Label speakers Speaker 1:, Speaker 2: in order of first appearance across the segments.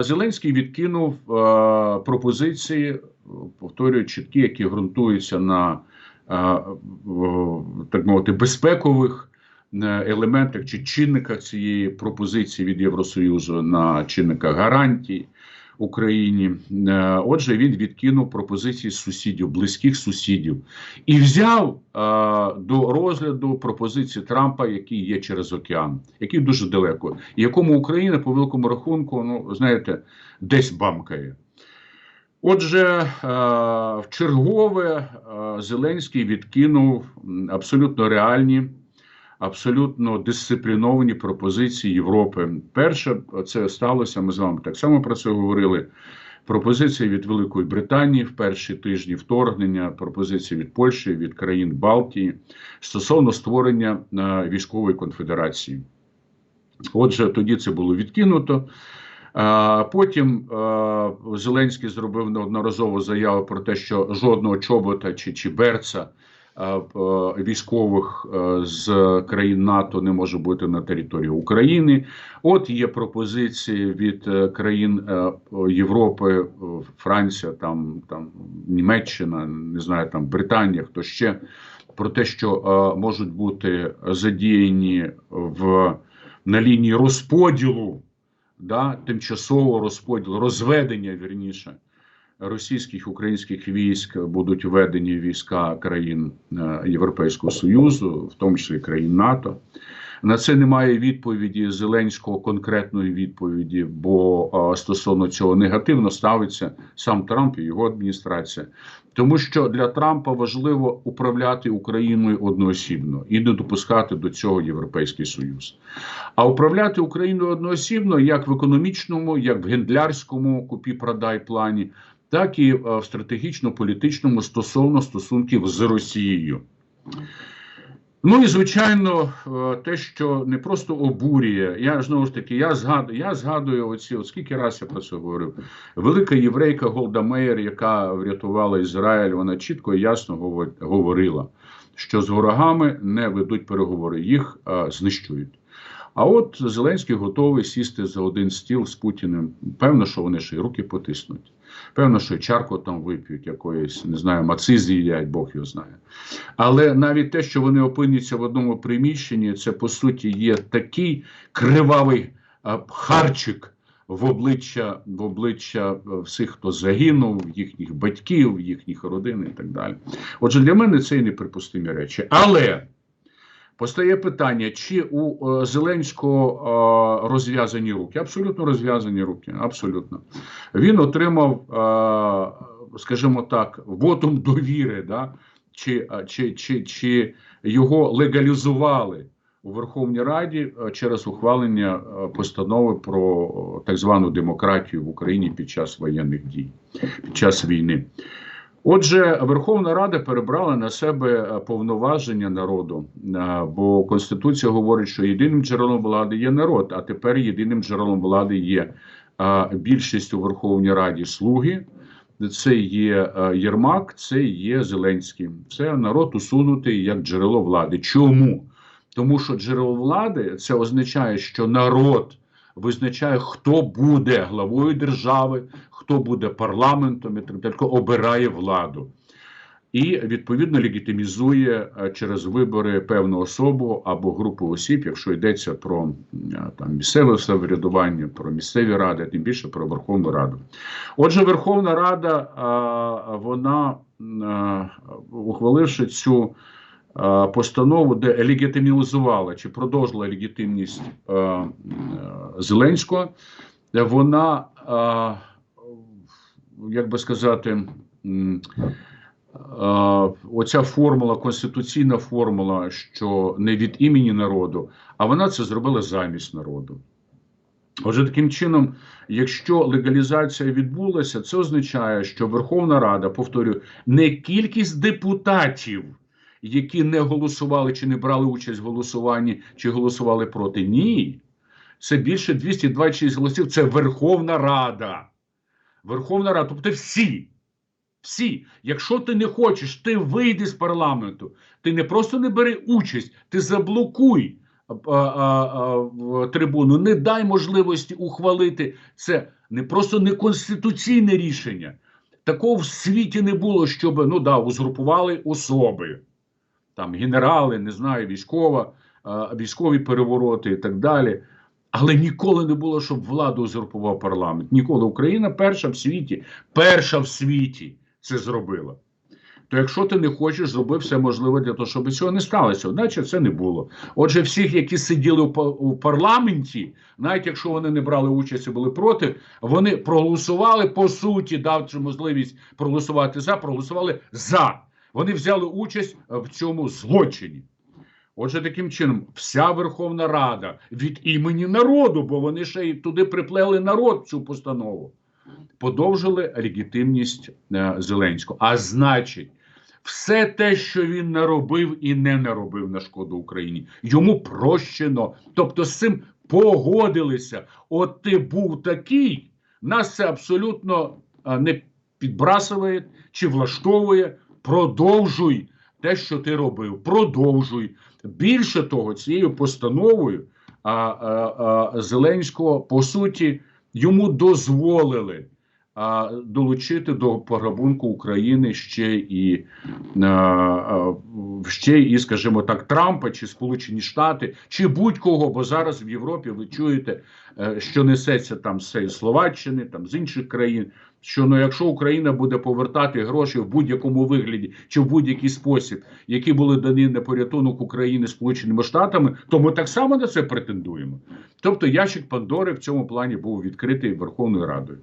Speaker 1: Зеленський відкинув е, пропозиції, е, повторюю, чіткі, які ґрунтуються на е, так мовити безпекових елементах чи чинниках цієї пропозиції від Євросоюзу на чинниках гарантій Україні. Е, Отже, він відкинув пропозиції сусідів, близьких сусідів, і взяв е, до розгляду пропозиції Трампа, який є через океан, який дуже далеко, і якому Україна по великому рахунку, ну знаєте, десь бамкає. Отже, е, в чергове е, Зеленський відкинув абсолютно реальні, абсолютно дисципліновані пропозиції Європи. Перше, це сталося. Ми з вами так само про це говорили. Пропозиції від Великої Британії в перші тижні вторгнення, пропозиції від Польщі, від країн Балтії стосовно створення е, військової конфедерації. Отже, тоді це було відкинуто. Потім е, Зеленський зробив неодноразово заяву про те, що жодного чобота чи, чи берца військових е, з країн НАТО не може бути на території України. От є пропозиції від е, країн е, Європи, е, Франція, там, там Німеччина, не знаю, там Британія, хто ще про те, що е, можуть бути задіяні в на лінії розподілу да, тимчасового розподілу, розведення вірніше російських українських військ будуть введені війська країн е, Європейського Союзу, в тому числі країн НАТО. На це немає відповіді Зеленського конкретної відповіді, бо е, стосовно цього негативно ставиться сам Трамп і його адміністрація, тому що для Трампа важливо управляти Україною одноосібно і не допускати до цього Європейський Союз. А управляти Україною одноосібно як в економічному, як в гендлярському купі-продай плані, так і е, в стратегічно-політичному стосовно стосунків з Росією. Ну і звичайно, е, те, що не просто обурює, я знову ж таки, я згадую, я згадую оці, от скільки раз я про це говорив. Велика єврейка Голда Меєр, яка врятувала Ізраїль, вона чітко і ясно говор- говорила, що з ворогами не ведуть переговори, їх е, знищують. А от Зеленський готовий сісти за один стіл з Путіним. Певно, що вони ще й руки потиснуть. Певно, що чарку там вип'ють якоїсь, не знаю, маци з'їдять, Бог його знає. Але навіть те, що вони опиняться в одному приміщенні, це по суті є такий кривавий харчик в обличчя, в обличчя е, всіх, хто загинув, їхніх батьків, їхніх родин і так далі. Отже, для мене це і неприпустимі речі. Але постає питання, чи у е, Зеленського е, розв'язані руки? Абсолютно розв'язані руки. Абсолютно. Він отримав, е, скажімо так, вотум довіри, да? чи, чи, чи, чи його легалізували у Верховній Раді через ухвалення постанови про так звану демократію в Україні під час воєнних дій, під час війни. Отже, Верховна Рада перебрала на себе е, повноваження народу, е, бо Конституція говорить, що єдиним джерелом влади є народ, а тепер єдиним джерелом влади є е, більшість у Верховній Раді слуги. Це є Єрмак, це є Зеленський. Це народ усунутий як джерело влади. Чому? Тому що джерело влади це означає, що народ визначає, хто буде главою держави, хто буде парламентом і так далі, обирає владу. І відповідно легітимізує е, через вибори певну особу або групу осіб, якщо йдеться про е, там місцеве самоврядування, про місцеві ради, тим більше про Верховну Раду. Отже, Верховна Рада, вона, ухваливши цю постанову, де легітимізувала чи продовжила легітимність Зеленського, вона, як би сказати, оця формула, конституційна формула, що не від імені народу, а вона це зробила замість народу. Отже, таким чином, якщо легалізація відбулася, це означає, що Верховна Рада, повторюю, не кількість депутатів, які не голосували чи не брали участь в голосуванні, чи голосували проти. Ні. Це більше 226 голосів. Це Верховна Рада. Верховна Рада, тобто всі. Всі, якщо ти не хочеш, ти вийди з парламенту. Ти не просто не бери участь, ти заблокуй а, а, в трибуну, не дай можливості ухвалити це не просто не конституційне рішення. Такого в світі не було, щоб ну да, узгрупували особи, там генерали, не знаю, військова, а, військові перевороти і так далі. Але ніколи не було, щоб владу узурпував парламент. Ніколи Україна перша в світі, перша в світі це зробила. То якщо ти не хочеш, зроби все можливе для того, щоб цього не сталося. Одначе це не було. Отже, всіх, які сиділи у, парламенті, навіть якщо вони не брали участь і були проти, вони проголосували по суті, давши можливість проголосувати за, проголосували за. Вони взяли участь в цьому злочині. Отже, таким чином, вся Верховна Рада від імені народу, бо вони ще й туди приплели народ цю постанову, подовжили легітимність е, Зеленського. А значить, все те, що він наробив і не наробив на шкоду Україні, йому прощено. Тобто з цим погодилися. От ти був такий, нас це абсолютно не підбрасує чи влаштовує. Продовжуй те, що ти робив. Продовжуй. Більше того, цією постановою а, а, а, Зеленського по суті йому дозволили а, долучити до пограбунку України ще і а, а, ще і, скажімо так, Трампа чи Сполучені Штати, чи будь-кого, бо зараз в Європі ви чуєте, е, що несеться там з Словаччини, там з інших країн. Що ну, якщо Україна буде повертати гроші в будь-якому вигляді чи в будь-який спосіб, які були дані на порятунок України Сполученими Штатами, то ми так само на це претендуємо. Тобто ящик Пандори в цьому плані був відкритий Верховною Радою.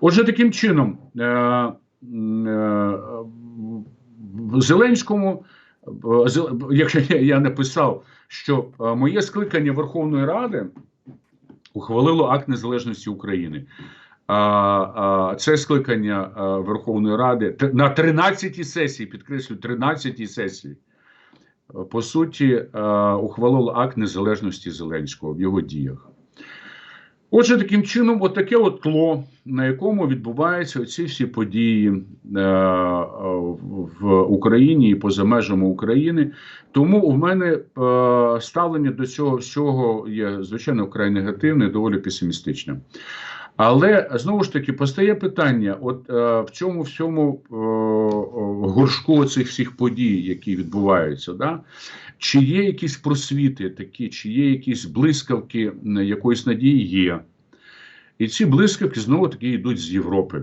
Speaker 1: Отже, таким чином, е, е, Зеленському, е, якщо я, я написав, що е, моє скликання Верховної Ради ухвалило акт незалежності України. Це скликання Верховної Ради на 13-й сесії, підкреслюю, 13-й сесії, по суті, ухвалило акт незалежності Зеленського в його діях. Отже, таким чином, от таке от тло, на якому відбуваються ці всі події е, е, в Україні і поза межами України. Тому в мене е, ставлення до цього всього є звичайно вкрай негативне, доволі песимістичне. Але знову ж таки постає питання: от е, в цьому всьому е, горшку цих всіх подій, які відбуваються, да? чи є якісь просвіти такі, чи є якісь блискавки якоїсь надії є. І ці блискавки знову таки йдуть з Європи.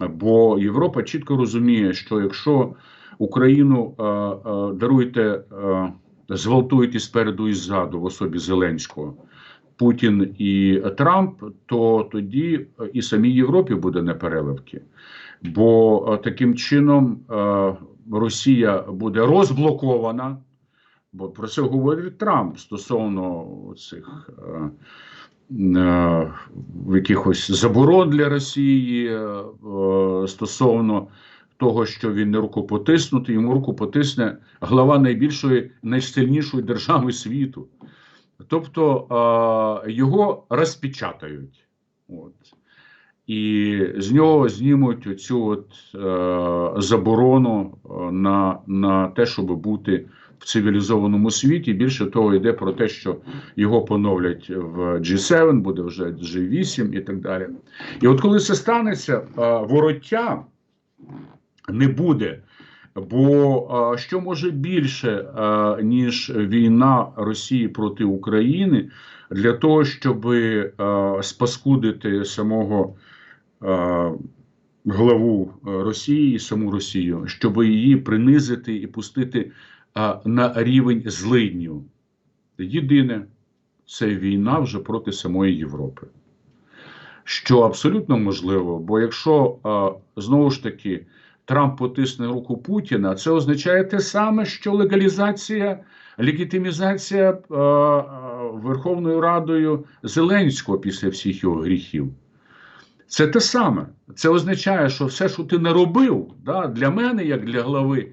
Speaker 1: Бо Європа чітко розуміє, що якщо Україну е, е, даруєте, е, зґвалтуєте спереду і ззаду в особі Зеленського, Путін і Трамп, то тоді е, і самій Європі буде непереливки. Бо е, таким чином е, Росія буде розблокована. Бо про це говорить Трамп стосовно цих якихось заборон для Росії, стосовно того, що він не руку потиснути, йому руку потисне глава найбільшої, найсильнішої держави світу. Тобто його розпечатають. От. І з нього знімуть оцю от, е, заборону е, на, на те, щоб бути в цивілізованому світі. Більше того, йде про те, що його поновлять в G7, буде вже G8 і так далі. І от коли це станеться, е, вороття не буде. Бо що може більше, ніж війна Росії проти України, для того, щоб спаскудити самого главу Росії, саму Росію, щоб її принизити і пустити на рівень злиднів. Єдине, це війна вже проти самої Європи. Що абсолютно можливо, бо якщо знову ж таки Трамп потисне руку Путіна, це означає те саме, що легалізація, легітимізація е, е, Верховною Радою Зеленського після всіх його гріхів. Це те саме. Це означає, що все, що ти наробив, да, для мене, як для глави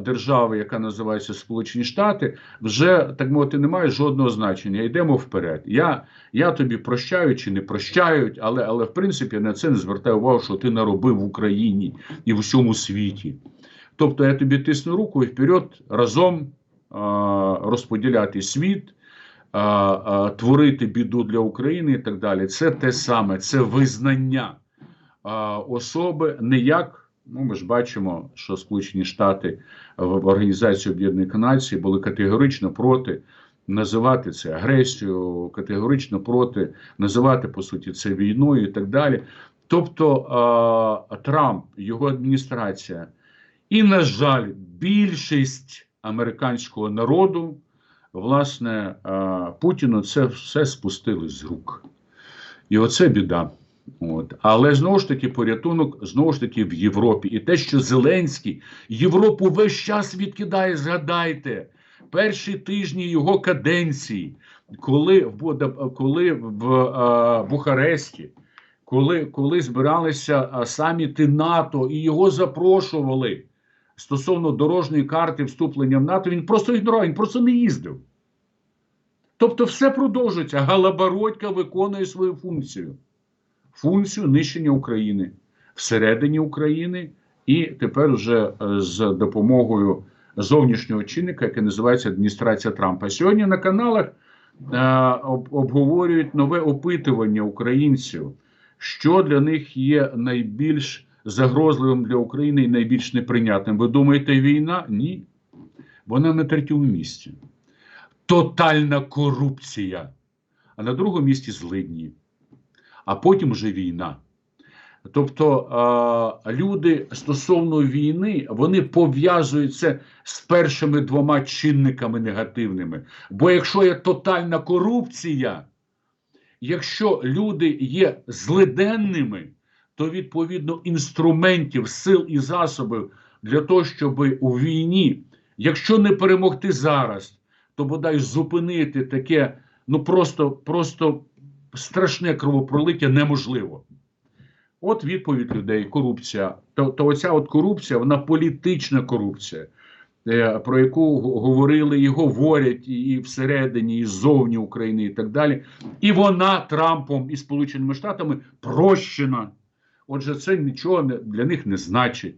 Speaker 1: держави, яка називається Сполучені Штати, вже так мовити, не має жодного значення. Йдемо вперед. Я, я тобі прощаю чи не прощають, але, але в принципі на це не звертаю увагу, що ти наробив в Україні і в усьому світі. Тобто я тобі тисну руку і вперед разом е, розподіляти світ а, а, творити біду для України і так далі. Це те саме, це визнання а, особи не як. Ну, ми ж бачимо, що Сполучені Штати в Організації Об'єднаних Націй були категорично проти називати це агресією, категорично проти називати по суті це війною і так далі. Тобто Трамп, його адміністрація, і, на жаль, більшість американського народу, власне, Путіну це все спустили з рук. І оце біда. От. Але знову ж таки порятунок знову ж таки в Європі. І те, що Зеленський Європу весь час відкидає, згадайте, перші тижні його каденції, коли в, коли в а, Бухаресті, коли, коли збиралися саміти НАТО і його запрошували стосовно дорожньої карти вступлення в НАТО, він просто ігнорував, він просто не їздив. Тобто все продовжується. Галабородька виконує свою функцію функцію нищення України всередині України, і тепер вже е, з допомогою зовнішнього чинника, який називається адміністрація Трампа. Сьогодні на каналах е, об, обговорюють нове опитування українців, що для них є найбільш загрозливим для України і найбільш неприйнятним. Ви думаєте, війна? Ні. Вона на третьому місці. Тотальна корупція. А на другому місці злидні а потім вже війна. Тобто люди стосовно війни вони пов'язують це з першими двома чинниками негативними. Бо якщо є тотальна корупція, якщо люди є злиденними, то відповідно інструментів, сил і засобів для того, щоб у війні, якщо не перемогти зараз, то бодай зупинити таке, ну просто, просто страшне кровопролиття неможливо. От відповідь людей: корупція. То, то оця от корупція, вона політична корупція, е, про яку говорили і говорять і, всередині, і ззовні України, і так далі. І вона Трампом і Сполученими Штатами прощена. Отже, це нічого для них не значить.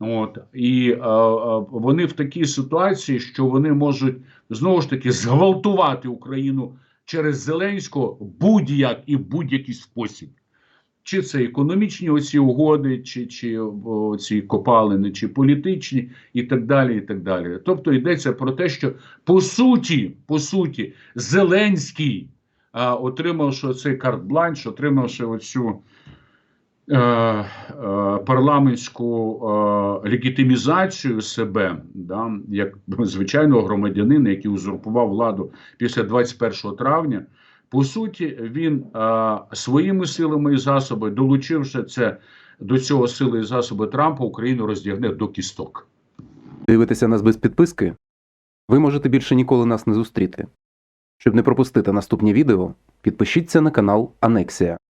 Speaker 1: От і е, е, вони в такій ситуації, що вони можуть знову ж таки зґвалтувати Україну через Зеленського будь-як і будь-який спосіб. Чи це економічні оці угоди, чи, чи ці копалини, чи політичні, і так далі. і так далі. Тобто йдеться про те, що по суті, по суті, Зеленський, а, отримавши цей карт-бланш, отримавши оцю парламентську е, легітимізацію себе, да, як звичайного громадянина, який узурпував владу після 21 травня, по суті, він е, своїми силами і засобами, долучивши це до цього сили і засоби Трампа, Україну роздягне до кісток.
Speaker 2: Дивитеся нас без підписки? Ви можете більше ніколи нас не зустріти. Щоб не пропустити наступні відео, підпишіться на канал Анексія.